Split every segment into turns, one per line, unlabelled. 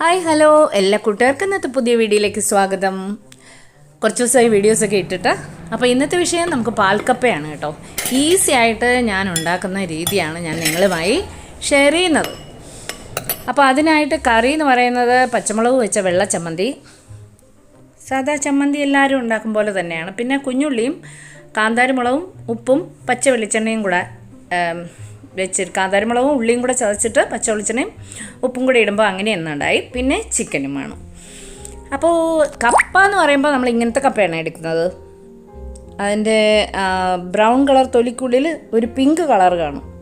Hi hello. എല്ലാ കൂട്ടുകാർക്കും ഇന്നത്തെ പുതിയ വീഡിയോയിലേക്ക് സ്വാഗതം. കുറച്ച് ദിവസമായി വീഡിയോസൊക്കെ ഇട്ടിട്ട്. അപ്പോൾ ഇന്നത്തെ വിഷയം നമുക്ക് പാൽക്കപ്പയാണ് കേട്ടോ. ഈസി ആയിട്ട് ഞാൻ ഉണ്ടാക്കുന്ന രീതിയാണ് ഞാൻ നിങ്ങളുമായി ഷെയർ ചെയ്യുന്നത്. അപ്പോൾ അതിനായിട്ട് കറി എന്ന് പറയുന്നത് പച്ചമുളക് വെച്ച വെള്ള ചമ്മന്തി. സാധാ ചമ്മന്തി എല്ലാവരും ഉണ്ടാക്കും പോലെ തന്നെയാണ്. പിന്നെ കുഞ്ഞുള്ളിയും കാന്താരിമുളകും ഉപ്പും പച്ച വെളിച്ചെണ്ണയും കൂടെ ഏം, വെച്ച് കാന്താരിമുളകും ഉള്ളിയും കൂടെ ചതച്ചിട്ട് പച്ച വെളിച്ചെണ്ണയും ഉപ്പും കൂടെ ഇടുമ്പോൾ അങ്ങനെ എന്നുണ്ടായി പിന്നെ ചിക്കനും വേണം. അപ്പോൾ കപ്പ എന്ന് പറയുമ്പോൾ നമ്മൾ ഇങ്ങനത്തെ കപ്പയാണ് എടുക്കുന്നത്. അതിന്റെ ബ്രൗൺ കളർ തൊലിക്കുള്ളിൽ ഒരു പിങ്ക് കളർ കാണും.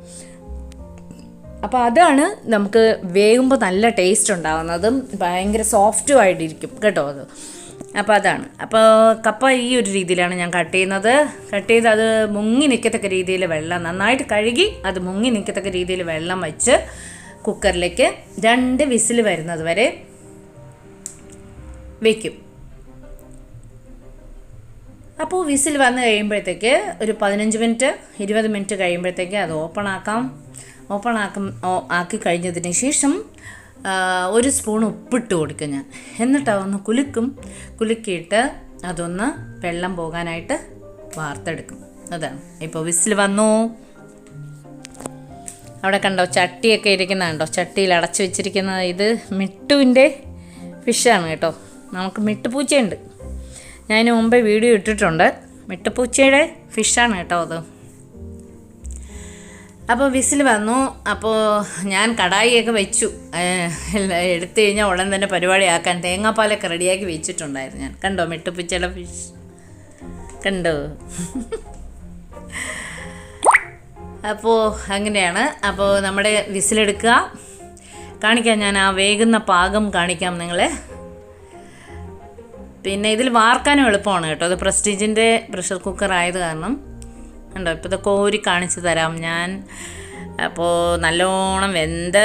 അപ്പോൾ അതാണ് നമുക്ക് വേകുമ്പോൾ നല്ല ടേസ്റ്റ് ഉണ്ടാകുന്നതും ഭയങ്കര സോഫ്റ്റും ആയിട്ടിരിക്കും. കേട്ടോ അത്? അപ്പോൾ അതാണ്. അപ്പോൾ കപ്പ ഈ ഒരു രീതിയിലാണ് ഞാൻ കട്ട് ചെയ്യുന്നത്. കട്ട് ചെയ്ത് അത് മുങ്ങി നിൽക്കത്തക്ക രീതിയിൽ വെള്ളം നന്നായിട്ട് കഴുകി അത് മുങ്ങി നിൽക്കത്തക്ക രീതിയിൽ വെള്ളം വെച്ച് കുക്കറിലേക്ക് രണ്ട് വിസിൽ വരുന്നത് വരെ വയ്ക്കും അപ്പോൾ വിസിൽ വന്ന് കഴിയുമ്പോഴത്തേക്ക് ഒരു പതിനഞ്ച് മിനിറ്റ് ഇരുപത് മിനിറ്റ് കഴിയുമ്പോഴത്തേക്ക് അത് ഓപ്പൺ ആക്കാം. ഓപ്പൺ ആക്കും ആക്കി കഴിഞ്ഞതിന് ശേഷം ഒരു സ്പൂൺ ഉപ്പിട്ട് കൊടുക്കും ഞാൻ. എന്നിട്ട് അതൊന്ന് കുലുക്കും. കുലുക്കിയിട്ട് അതൊന്ന് വെള്ളം പോകാനായിട്ട് വാർത്തെടുക്കും. അതാണ്. ഇപ്പോൾ വിസിൽ വന്നു. അവിടെ കണ്ടോ ചട്ടിയൊക്കെ ഇരിക്കുന്ന കണ്ടോ? ചട്ടിയിൽ അടച്ചു വെച്ചിരിക്കുന്ന ഇത് മിട്ടുവിന്റെ ഫിഷാണ് കേട്ടോ. നമുക്ക് മിട്ടുപൂച്ചയുണ്ട്. ഞാൻ മുമ്പേ വീഡിയോ ഇട്ടിട്ടുണ്ട്. മിട്ടുപൂച്ചയുടെ ഫിഷാണ് കേട്ടോ അത്. അപ്പോൾ വിസിൽ വന്നു. അപ്പോൾ ഞാൻ കടായിയൊക്കെ വെച്ചു. എടുത്തു കഴിഞ്ഞാൽ ഉടൻ തന്നെ പരിപാടിയാക്കാൻ തേങ്ങാപ്പാലൊക്കെ റെഡിയാക്കി വെച്ചിട്ടുണ്ടായിരുന്നു ഞാൻ. കണ്ടോ മിട്ടുപൂച്ചയുടെ ഫിഷ് കണ്ടോ? അപ്പോൾ അങ്ങനെയാണ്. അപ്പോൾ നമ്മുടെ വിസിലെടുക്കുക. കാണിക്കാം ഞാൻ ആ വേകുന്ന പാകം കാണിക്കാം നിങ്ങളെ. പിന്നെ ഇതിൽ വാർക്കാനും എളുപ്പമാണ് കേട്ടോ. അത് പ്രസ്റ്റീജിന്റെ പ്രഷർ കുക്കർ ആയത് കാരണം. കണ്ടോ? ഇപ്പോൾ ഇത് കോരി കാണിച്ചു തരാം. ഞാൻ അപ്പോൾ നല്ലോണം വെന്ത്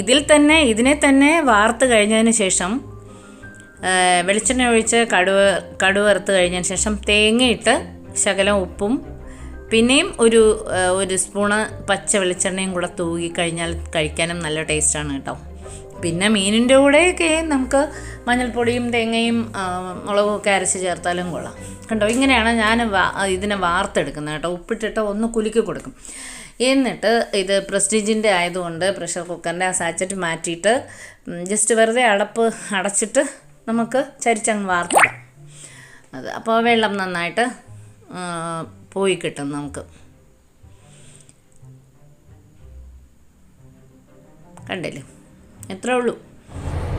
ഇതിൽ തന്നെ ഇതിനെ തന്നെ വാർത്ത് കഴിഞ്ഞതിന് ശേഷം വെളിച്ചെണ്ണ ഒഴിച്ച് കടുവ് കടുവ് വറുത്ത് കഴിഞ്ഞതിന് ശേഷം തേങ്ങയിട്ട് ശകലം ഉപ്പും പിന്നെയും ഒരു ഒരു സ്പൂണ് പച്ച വെളിച്ചെണ്ണയും കൂടെ തൂകി കഴിഞ്ഞാൽ കഴിക്കാനും നല്ല ടേസ്റ്റാണ് കേട്ടോ. പിന്നെ മീനിന്റെ കൂടെയൊക്കെ നമുക്ക് മഞ്ഞൾപ്പൊടിയും തേങ്ങയും മുളകും അരച്ച് ചേർത്താലും കൊള്ളാം. കണ്ടോ? ഇങ്ങനെയാണ് ഞാൻ ഇതിനെ വാർത്തെടുക്കുന്നത് കേട്ടോ. ഉപ്പിട്ടിട്ട് ഒന്ന് കുലുക്കി കൊടുക്കും. എന്നിട്ട് ഇത് പ്രസ്റ്റീജിന്റെ ആയതുകൊണ്ട് പ്രഷർ കുക്കറിന്റെ ആ സാച്ചറ്റ് മാറ്റിയിട്ട് ജസ്റ്റ് വെറുതെ അടപ്പ് അടച്ചിട്ട് നമുക്ക് ചരിച്ചങ്ങ് വാർത്തിടാം അത് അപ്പോൾ വെള്ളം നന്നായിട്ട് പോയി കിട്ടും നമുക്ക്. കണ്ടില്ലേ? എത്രേ ഉള്ളൂ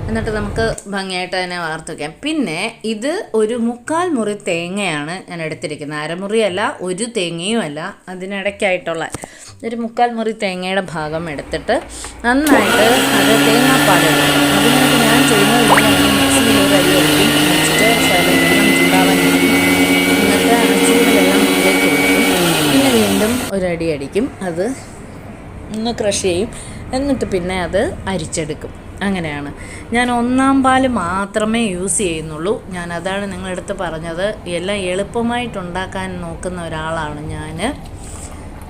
എന്നിട്ട് നമുക്ക് ഭംഗിയായിട്ട് അതിനെ വാർത്ത് വയ്ക്കാം പിന്നെ ഇത് ഒരു മുക്കാൽ മുറി തേങ്ങയാണ് ഞാൻ എടുത്തിരിക്കുന്നത്. അരമുറിയല്ല ഒരു തേങ്ങയുമല്ല അതിനിടയ്ക്കായിട്ടുള്ള ഒരു മുക്കാൽ മുറി തേങ്ങയുടെ ഭാഗം എടുത്തിട്ട് നന്നായിട്ട് അത് തേങ്ങാപ്പാലെടുക്കും അതിനായിട്ട് ഞാൻ ചെയ്യുന്നത് എന്നിട്ട് ഒരടി അടിക്കും. അത് ഒന്ന് ക്രഷ് ചെയ്യും. എന്നിട്ട് പിന്നെ അത് അരിച്ചെടുക്കും. അങ്ങനെയാണ്. ഞാൻ ഒന്നാം പാൽ മാത്രമേ യൂസ് ചെയ്യുന്നുള്ളൂ. ഞാൻ അതാണ് നിങ്ങളടുത്ത് പറഞ്ഞത്. എല്ലാം എളുപ്പമായിട്ട് ഉണ്ടാക്കാൻ നോക്കുന്ന ഒരാളാണ് ഞാൻ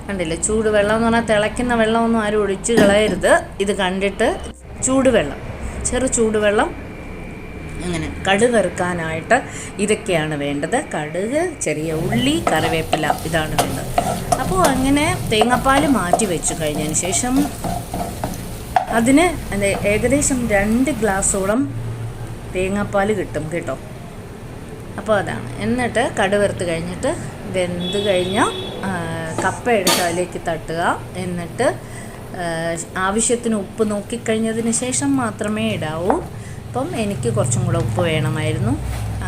കണ്ടില്ലേ? ചൂടുവെള്ളം എന്ന് പറഞ്ഞാൽ തിളയ്ക്കുന്ന വെള്ളമൊന്നും ആരും ഒഴിച്ച് കളയരുത്. ഇത് കണ്ടിട്ട് ചൂടുവെള്ളം. ചെറു ചൂടുവെള്ളം. അങ്ങനെ കടുക് വറുക്കാനായിട്ട് ഇതൊക്കെയാണ് വേണ്ടത്. കടുക് ചെറിയ ഉള്ളി കറിവേപ്പില ഇതാണ് വേണ്ടത്. അപ്പോൾ അങ്ങനെ തേങ്ങാപ്പാൽ മാറ്റി വെച്ചു കഴിഞ്ഞതിന് ശേഷം അതിന് അതെ ഏകദേശം രണ്ട് ഗ്ലാസ്സോളം തേങ്ങാപ്പാൽ കിട്ടും കേട്ടോ. അപ്പോൾ അതാണ്. എന്നിട്ട് കടുവറുത്ത് കഴിഞ്ഞിട്ട് വെന്ത് കഴിഞ്ഞാൽ കപ്പ എടുത്ത് അതിലേക്ക് തട്ടുക. എന്നിട്ട് ആവശ്യത്തിന് ഉപ്പ് നോക്കിക്കഴിഞ്ഞതിന് ശേഷം മാത്രമേ ഇടാവൂ. അപ്പം എനിക്ക് കുറച്ചും കൂടെ ഉപ്പ് വേണമായിരുന്നു.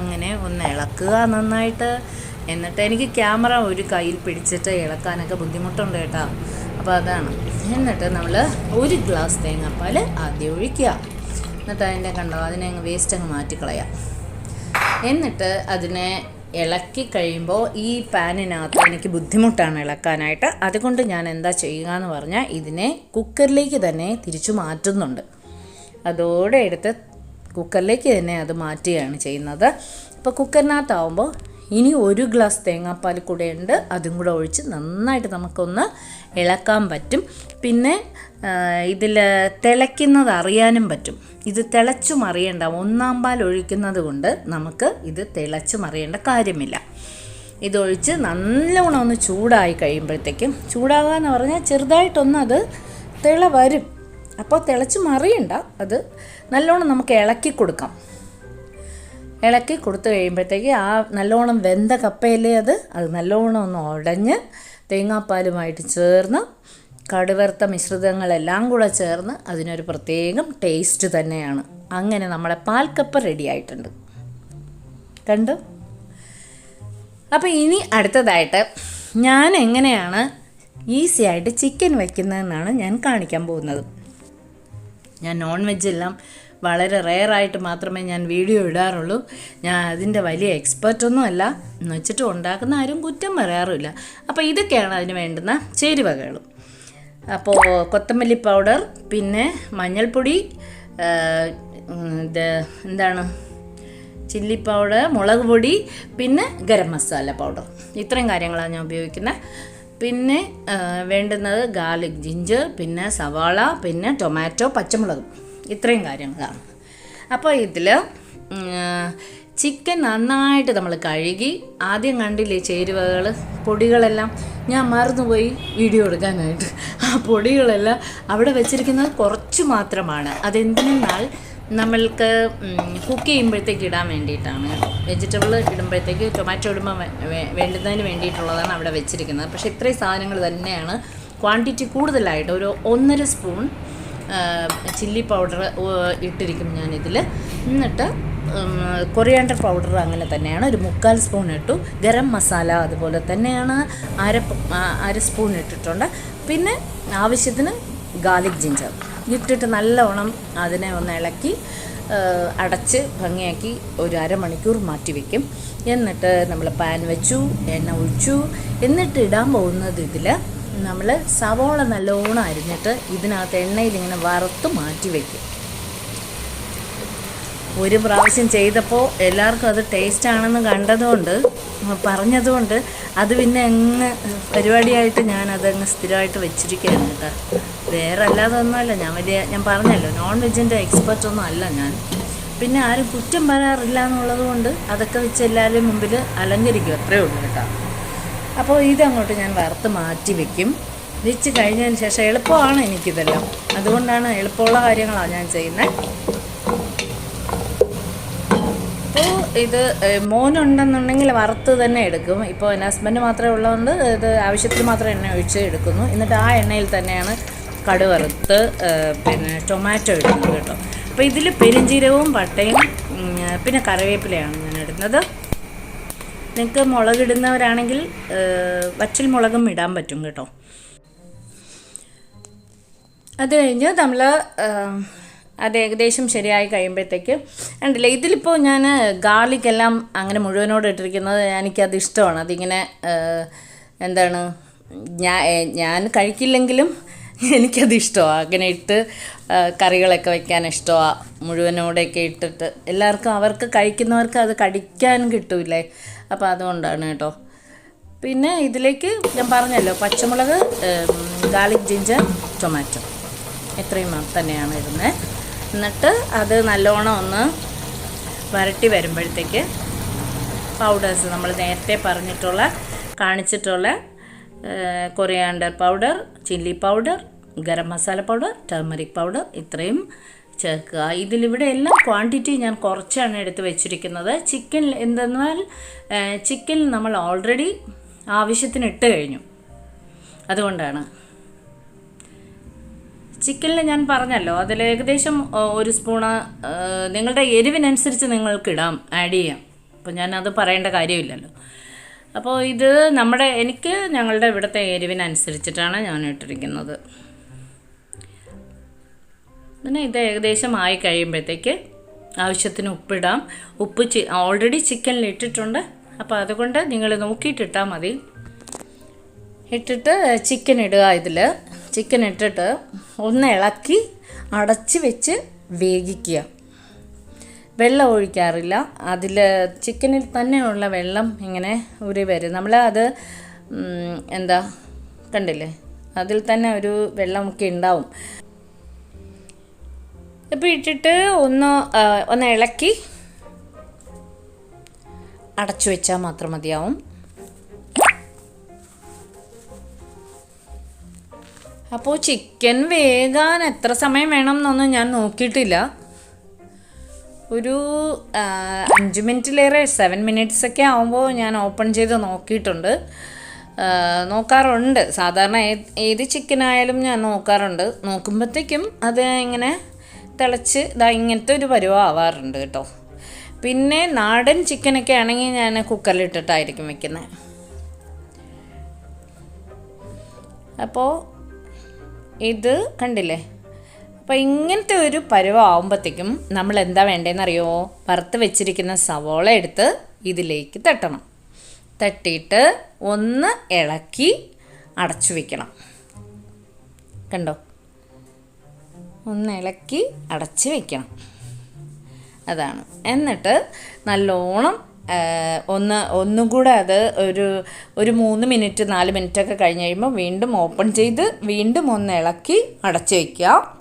അങ്ങനെ ഒന്ന് ഇളക്കുക നന്നായിട്ട്. എന്നിട്ട് എനിക്ക് ക്യാമറ ഒരു കയ്യിൽ പിടിച്ചിട്ട് ഇളക്കാനൊക്കെ ബുദ്ധിമുട്ടുണ്ട് കേട്ടോ. അപ്പോൾ അതാണ്. എന്നിട്ട് നമ്മൾ ഒരു ഗ്ലാസ് തേങ്ങാപ്പാൽ ആദ്യം ഒഴിക്കുക. എന്നിട്ട് അതിന്റെ കണ്ടോ അതിനെ അങ്ങ് വേസ്റ്റ് അങ്ങ് മാറ്റിക്കളയാം എന്നിട്ട് അതിനെ ഇളക്കി കഴിയുമ്പോൾ ഈ പാനിനകത്ത് എനിക്ക് ബുദ്ധിമുട്ടാണ് ഇളക്കാനായിട്ട്. അതുകൊണ്ട് ഞാൻ എന്താ ചെയ്യുക എന്ന് പറഞ്ഞാൽ ഇതിനെ കുക്കറിലേക്ക് തന്നെ തിരിച്ചു മാറ്റുന്നുണ്ട്. അതോടെ എടുത്ത് കുക്കറിലേക്ക് തന്നെ അത് മാറ്റുകയാണ് ചെയ്യുന്നത്. അപ്പോൾ കുക്കറിനകത്താവുമ്പോൾ ഇനി ഒരു ഗ്ലാസ് തേങ്ങാപ്പാൽ കൂടെ ഉണ്ട്. അതും കൂടെ ഒഴിച്ച് നന്നായിട്ട് നമുക്കൊന്ന് ഇളക്കാൻ പറ്റും. പിന്നെ ഇതിൽ തിളയ്ക്കുന്നത് അറിയാനും പറ്റും. ഇത് തിളച്ചും അറിയേണ്ട. ഒന്നാം പാൽ ഒഴിക്കുന്നത് കൊണ്ട് നമുക്ക് ഇത് തിളച്ചും അറിയേണ്ട കാര്യമില്ല. ഇതൊഴിച്ച് നല്ലവണ്ണം ഒന്ന് ചൂടായി കഴിയുമ്പോഴത്തേക്കും ചൂടാകുക എന്ന് പറഞ്ഞാൽ ചെറുതായിട്ടൊന്നത് തിള വരും. അപ്പോൾ തിളച്ച് മറിയണ്ട അത് നല്ലോണം നമുക്ക് ഇളക്കി കൊടുക്കാം. ഇളക്കി കൊടുത്തു കഴിയുമ്പോഴത്തേക്ക് ആ നല്ലോണം വെന്ത കപ്പയല്ലേ അത് അത് നല്ലോണം ഒന്ന് ഉടഞ്ഞ് തേങ്ങാപ്പാലുമായിട്ട് ചേർന്ന് കടുവറുത്ത മിശ്രിതങ്ങളെല്ലാം കൂടെ ചേർന്ന് അതിനൊരു പ്രത്യേകം ടേസ്റ്റ് തന്നെയാണ്. അങ്ങനെ നമ്മുടെ പാൽക്കപ്പ റെഡി ആയിട്ടുണ്ട്. കണ്ടു? അപ്പോൾ ഇനി അടുത്തതായിട്ട് ഞാൻ എങ്ങനെയാണ് ഈസി ആയിട്ട് ചിക്കൻ വയ്ക്കുന്നതെന്നാണ് ഞാൻ കാണിക്കാൻ പോകുന്നത്. ഞാൻ നോൺ വെജ് എല്ലാം വളരെ റെയറായിട്ട് മാത്രമേ ഞാൻ വീഡിയോ ഇടാറുള്ളൂ. ഞാൻ അതിന്റെ വലിയ എക്സ്പെർട്ടൊന്നും അല്ല. എന്ന് വെച്ചിട്ട് ഉണ്ടാക്കുന്ന ആരും കുറ്റം പറയാറുമില്ല. അപ്പോൾ ഇതൊക്കെയാണ് അതിന് വേണ്ടുന്ന ചേരുവകൾ. അപ്പോൾ കൊത്തമല്ലി പൗഡർ പിന്നെ മഞ്ഞൾപ്പൊടി ഇത് എന്താണ്? ചില്ലി പൗഡർ മുളക് പൊടി പിന്നെ ഗരം മസാല പൗഡർ ഇത്രയും കാര്യങ്ങളാണ് ഞാൻ ഉപയോഗിക്കുന്നത് പിന്നെ വേണ്ടുന്നത് ഗാർലിക് ജിഞ്ചർ പിന്നെ സവാള പിന്നെ ടൊമാറ്റോ പച്ചമുളകും. ഇത്രയും കാര്യങ്ങളാണ്. അപ്പോൾ ഇതിൽ ചിക്കൻ നന്നായിട്ട് നമ്മൾ കഴുകി ആദ്യം കണ്ടില്ലേ ചേരുവകൾ പൊടികളെല്ലാം? ഞാൻ മറന്നുപോയി വീഡിയോ എടുക്കാനായിട്ട്. ആ പൊടികളെല്ലാം അവിടെ വെച്ചിരിക്കുന്നത് കുറച്ച് മാത്രമാണ്. അതെന്തിനെന്നാൽ നമ്മൾക്ക് കുക്ക് ചെയ്യുമ്പോഴത്തേക്ക് ഇടാൻ വേണ്ടിയിട്ടാണ്. വെജിറ്റബിൾ ഇടുമ്പോഴത്തേക്ക് ടൊമാറ്റോ ഇടുമ്പോൾ വേണ്ടുന്നതിന് വേണ്ടിയിട്ടുള്ളതാണ് അവിടെ വെച്ചിരിക്കുന്നത്. പക്ഷേ ഇത്രയും സാധനങ്ങൾ തന്നെയാണ് ക്വാണ്ടിറ്റി കൂടുതലായിട്ട് ഒരു ഒന്നര സ്പൂൺ ചില്ലി പൗഡർ ഇട്ടിരിക്കും ഞാനിതിൽ എന്നിട്ട് കൊറിയാണ്ടർ പൗഡർ അങ്ങനെ തന്നെയാണ്. ഒരു മുക്കാൽ സ്പൂൺ ഇട്ടു. ഗരം മസാല അതുപോലെ തന്നെയാണ് അര അര സ്പൂൺ ഇട്ടിട്ടുണ്ട്. പിന്നെ ആവശ്യത്തിന് ഗാർലിക് ജിഞ്ചർ ഇട്ടിട്ട് നല്ലവണ്ണം അതിനെ ഒന്ന് ഇളക്കി അടച്ച് ഭംഗിയാക്കി ഒരു അരമണിക്കൂർ മാറ്റി വയ്ക്കും എന്നിട്ട് നമ്മൾ പാൻ വെച്ചു എണ്ണ ഒഴിച്ചു. എന്നിട്ട് ഇടാൻ പോകുന്നത് ഇതിൽ നമ്മൾ സവോള നല്ലോണം അരിഞ്ഞിട്ട് ഇതിനകത്ത് എണ്ണയിൽ ഇങ്ങനെ വറുത്ത് മാറ്റി വയ്ക്കും ഒരു പ്രാവശ്യം ചെയ്തപ്പോൾ എല്ലാവർക്കും അത് ടേസ്റ്റ് ആണെന്ന് കണ്ടതുകൊണ്ട് പറഞ്ഞതുകൊണ്ട് അത് പിന്നെ അങ്ങ് പരിപാടിയായിട്ട് ഞാൻ അതങ്ങ് സ്ഥിരമായിട്ട് വെച്ചിരിക്കുകയാണ് കേട്ടോ. വേറെ അല്ലാതെ ഒന്നുമല്ല ഞാൻ വലിയ ഞാൻ പറഞ്ഞല്ലോ നോൺ വെജിന്റെ എക്സ്പെർട്ടൊന്നും അല്ല ഞാൻ. പിന്നെ ആരും കുറ്റം പറയാറില്ല എന്നുള്ളത് കൊണ്ട് അതൊക്കെ വെച്ച് എല്ലാവരുടെയും മുമ്പിൽ അലങ്കരിക്കും അത്രയേ ഉള്ളൂ കേട്ടോ. അപ്പോൾ ഇതങ്ങോട്ട് ഞാൻ വറുത്ത് മാറ്റി വെക്കും. വെച്ച് കഴിഞ്ഞതിന് ശേഷം എളുപ്പമാണ് എനിക്കിതെല്ലാം. അതുകൊണ്ടാണ് എളുപ്പമുള്ള കാര്യങ്ങളാണ് ഞാൻ ചെയ്യുന്നത് അപ്പോൾ ഇത് മോനുണ്ടെന്നുണ്ടെങ്കിൽ വറുത്ത് തന്നെ എടുക്കും. ഇപ്പോൾ എന്റെ ഹസ്ബൻഡ് മാത്രമേ ഉള്ളതുകൊണ്ട് ഇത് ആവശ്യത്തിന് മാത്രം എണ്ണ ഒഴിച്ച് എടുക്കുന്നു. എന്നിട്ട് ആ എണ്ണയിൽ തന്നെയാണ് കടുവറുത്ത് പിന്നെ ടൊമാറ്റോ ഇടുന്നത് കേട്ടോ. അപ്പോൾ ഇതിൽ പെരിഞ്ചീരവും പട്ടയും പിന്നെ കറിവേപ്പിലയാണ് ഞാൻ ഇടുന്നത്. നിങ്ങൾക്ക് മുളകിടുന്നവരാണെങ്കിൽ വറ്റൽ മുളകും ഇടാൻ പറ്റും കേട്ടോ. അത് കഴിഞ്ഞ് നമ്മൾ അത് ഏകദേശം ശരിയായി കഴിയുമ്പോഴത്തേക്ക്. ഉണ്ടല്ലേ ഇതിലിപ്പോൾ ഞാൻ ഗാർലിക് എല്ലാം അങ്ങനെ മുഴുവനോട് ഇട്ടിരിക്കുന്നത് എനിക്കത് ഇഷ്ടമാണ്. അതിങ്ങനെ എന്താണ് ഞാൻ ഞാൻ കഴിക്കില്ലെങ്കിലും എനിക്കത് ഇഷ്ടമാണ് അങ്ങനെ ഇട്ട് കറികളൊക്കെ വെക്കാൻ ഇഷ്ടമാണ് മുഴുവനോടെയൊക്കെ ഇട്ടിട്ട്. എല്ലാവർക്കും അവർക്ക് കഴിക്കുന്നവർക്ക് അത് കടിക്കാൻ കിട്ടൂലേ അപ്പോൾ അതുകൊണ്ടാണ് കേട്ടോ. പിന്നെ ഇതിലേക്ക് ഞാൻ പറഞ്ഞല്ലോ പച്ചമുളക് ഗാർലിക് ജിഞ്ചർ ടൊമാറ്റോ. ഇത്രയും തന്നെയാണ് ഇടുന്നത്. എന്നിട്ട് അത് നല്ലോണം ഒന്ന് വരട്ടി വരുമ്പോഴത്തേക്ക് പൗഡേഴ്സ് നമ്മൾ നേരത്തെ പറഞ്ഞിട്ടുള്ള കാണിച്ചിട്ടുള്ള coriander powder chilli powder garam masala powder turmeric powder ഇത്രയും ചേർക്കുക. ഇതിലിവിടെ എല്ലാം ക്വാണ്ടിറ്റി ഞാൻ കുറച്ചാണ് എടുത്ത് വെച്ചിരിക്കുന്നത്. ചിക്കൻ എന്തെന്നാൽ ചിക്കൻ നമ്മൾ ഓൾറെഡി ആവശ്യത്തിന് ഇട്ട് കഴിഞ്ഞു. അതുകൊണ്ടാണ്. ചിക്കനിൽ ഞാൻ പറഞ്ഞല്ലോ അതിൽ ഏകദേശം ഒരു സ്പൂണ് നിങ്ങളുടെ എരിവിനനുസരിച്ച് നിങ്ങൾക്ക് ഇടാം ആഡ് ചെയ്യാം. അപ്പോൾ ഞാനത് പറയേണ്ട കാര്യമില്ലല്ലോ. അപ്പോൾ ഇത് നമ്മുടെ എനിക്ക് ഞങ്ങളുടെ ഇവിടുത്തെ എരിവിനനുസരിച്ചിട്ടാണ് ഞാൻ ഇട്ടിരിക്കുന്നത്. പിന്നെ ഇത് ഏകദേശം ആയി കഴിയുമ്പോഴത്തേക്ക് ആവശ്യത്തിന് ഉപ്പിടാം. ഉപ്പ് ചി ഓൾറെഡി ചിക്കനിൽ ഇട്ടിട്ടുണ്ട്. അപ്പോൾ അതുകൊണ്ട് നിങ്ങൾ നോക്കിയിട്ടിട്ടാൽ മതി. ഇട്ടിട്ട് ചിക്കൻ ഇടുക ഇതിൽ ചിക്കൻ ഇട്ടിട്ട് ഒന്ന് ഇളക്കി അടച്ച് വെച്ച് വേവിക്കുക. വെള്ളം ഒഴിക്കാറില്ല. അതിൽ ചിക്കനിൽ തന്നെയുള്ള വെള്ളം ഇങ്ങനെ ഉരി വരും. നമ്മൾ അത് എന്താ കണ്ടില്ലേ? അതിൽ തന്നെ ഒരു വെള്ളമൊക്കെ ഉണ്ടാവും. ഇപ്പോൾ ഇട്ടിട്ട് ഒന്ന് ഒന്ന് ഇളക്കി അടച്ചു വെച്ചാൽ മാത്രം മതിയാവും. അപ്പോൾ ചിക്കൻ വേകാൻ എത്ര സമയം വേണം എന്നൊന്നും ഞാൻ നോക്കിയിട്ടില്ല. ഒരു അഞ്ച് മിനിറ്റിലേറെ സെവൻ മിനിറ്റ്സ് ഒക്കെ ആകുമ്പോൾ ഞാൻ ഓപ്പൺ ചെയ്ത് നോക്കിയിട്ടുണ്ട്. നോക്കാറുണ്ട്. സാധാരണ ഏത് ചിക്കനായാലും ഞാൻ നോക്കാറുണ്ട്. നോക്കുമ്പോഴത്തേക്കും അത് ഇങ്ങനെ തിളച്ച് ഇതാ ഇങ്ങനത്തെ ഒരു പരുവം ആവാറുണ്ട് കേട്ടോ. പിന്നെ നാടൻ ചിക്കനൊക്കെ ആണെങ്കിൽ ഞാൻ കുക്കറിലിട്ടിട്ടായിരിക്കും വെക്കുന്നത് അപ്പോൾ ഇത് കണ്ടില്ലേ? അപ്പോൾ ഇങ്ങനത്തെ ഒരു പരുവാകുമ്പോഴത്തേക്കും നമ്മൾ എന്താ വേണ്ടതെന്നറിയോ വറുത്ത് വെച്ചിരിക്കുന്ന സവോള എടുത്ത് ഇതിലേക്ക് തട്ടണം. തട്ടിയിട്ട് ഒന്ന് ഇളക്കി അടച്ചു വയ്ക്കണം കണ്ടോ? ഒന്ന് ഇളക്കി അടച്ചു വയ്ക്കണം അതാണ്. എന്നിട്ട് നല്ലോണം ഒന്ന് ഒന്നും കൂടെ അത് ഒരു ഒരു മൂന്ന് മിനിറ്റ് നാല് മിനിറ്റ് ഒക്കെ കഴിഞ്ഞ് കഴിയുമ്പോൾ വീണ്ടും ഓപ്പൺ ചെയ്ത് വീണ്ടും ഒന്ന് ഇളക്കി അടച്ചു വയ്ക്കുക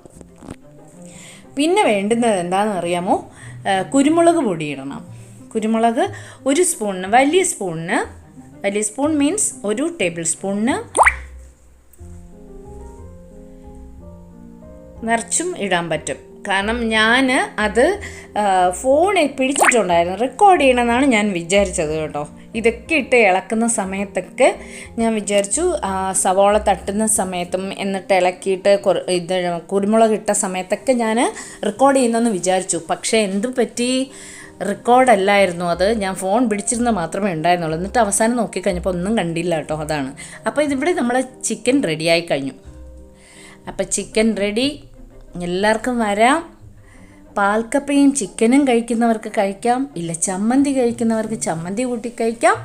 പിന്നെ വേണ്ടുന്നത് എന്താണെന്ന് അറിയാമോ? കുരുമുളക് പൊടിയിടണം കുരുമുളക് ഒരു സ്പൂണിന് വലിയ സ്പൂണിന് വലിയ സ്പൂൺ മീൻസ് ഒരു ടേബിൾ സ്പൂണിന് നിറച്ചും ഇടാൻ പറ്റും. കാരണം ഞാൻ അത് ഫോണിൽ പിടിച്ചിട്ടുണ്ടായിരുന്നു. റെക്കോർഡ് ചെയ്യണമെന്നാണ് ഞാൻ വിചാരിച്ചത് കേട്ടോ. ഇതൊക്കെ ഇട്ട് ഇളക്കുന്ന സമയത്തൊക്കെ ഞാൻ വിചാരിച്ചു സവോള തട്ടുന്ന സമയത്തും എന്നിട്ട് ഇളക്കിയിട്ട് ഇത് കുരുമുളക് ഇട്ട സമയത്തൊക്കെ ഞാൻ റെക്കോർഡ് ചെയ്യുന്നെന്ന് വിചാരിച്ചു. പക്ഷേ എന്ത് പറ്റി? റെക്കോർഡല്ലായിരുന്നു അത്. ഞാൻ ഫോൺ പിടിച്ചിരുന്ന മാത്രമേ ഉണ്ടായിരുന്നുള്ളൂ. എന്നിട്ട് അവസാനം നോക്കിക്കഴിഞ്ഞപ്പോൾ ഒന്നും കണ്ടില്ല കേട്ടോ അതാണ്. അപ്പോൾ ഇതിവിടെ നമ്മളെ ചിക്കൻ റെഡിയായി കഴിഞ്ഞു. അപ്പോൾ ചിക്കൻ റെഡി എല്ലാവർക്കും വരാം. പാൽക്കപ്പയും ചിക്കനും കഴിക്കുന്നവർക്ക് കഴിക്കാം. ഇല്ല ചമ്മന്തി കഴിക്കുന്നവർക്ക് ചമ്മന്തി കൂട്ടി കഴിക്കാം.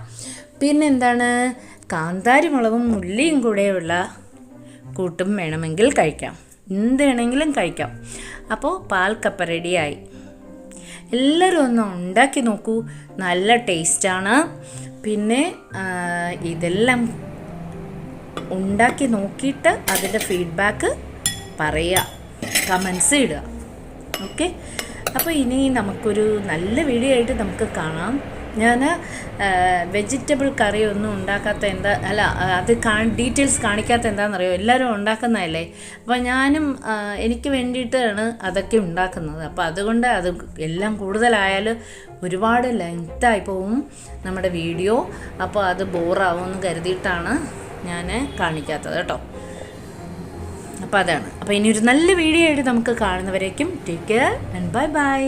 പിന്നെ എന്താണ്? കാന്താരി മുളകും ഉള്ളിയും കൂടെയുള്ള കൂട്ടും വേണമെങ്കിൽ കഴിക്കാം. എന്ത് വേണമെങ്കിലും കഴിക്കാം. അപ്പോൾ പാൽക്കപ്പ റെഡിയായി. എല്ലാവരും ഒന്ന് ഉണ്ടാക്കി നോക്കൂ. നല്ല ടേസ്റ്റാണ്. പിന്നെ ഇതെല്ലാം ഉണ്ടാക്കി നോക്കിയിട്ട് അതിന്റെ ഫീഡ്ബാക്ക് പറയുക. കമൻസ് ഇടുക. ഓക്കെ അപ്പോൾ ഇനി നമുക്കൊരു നല്ല വീഡിയോ ആയിട്ട് നമുക്ക് കാണാം. ഞാൻ വെജിറ്റബിൾ കറി ഒന്നും ഉണ്ടാക്കാത്ത എന്താ അല്ല അത് കാ ഡീറ്റെയിൽസ് കാണിക്കാത്ത എന്താണെന്നറിയോ എല്ലാവരും ഉണ്ടാക്കുന്നതല്ലേ? അപ്പോൾ ഞാനും എനിക്ക് വേണ്ടിയിട്ടാണ് അതൊക്കെ ഉണ്ടാക്കുന്നത്. അപ്പോൾ അതുകൊണ്ട് അത് എല്ലാം കൂടുതലായാൽ ഒരുപാട് ലെങ്ത്തായി പോവും നമ്മുടെ വീഡിയോ അപ്പോൾ അത് ബോറാവുമെന്ന് കരുതിയിട്ടാണ് ഞാൻ കാണിക്കാത്തത് കേട്ടോ. അപ്പോൾ അതാണ്. അപ്പോൾ ഇനി ഒരു നല്ല വീഡിയോ ആയിട്ട് നമുക്ക് കാണുന്നവരേക്കും take care and bye bye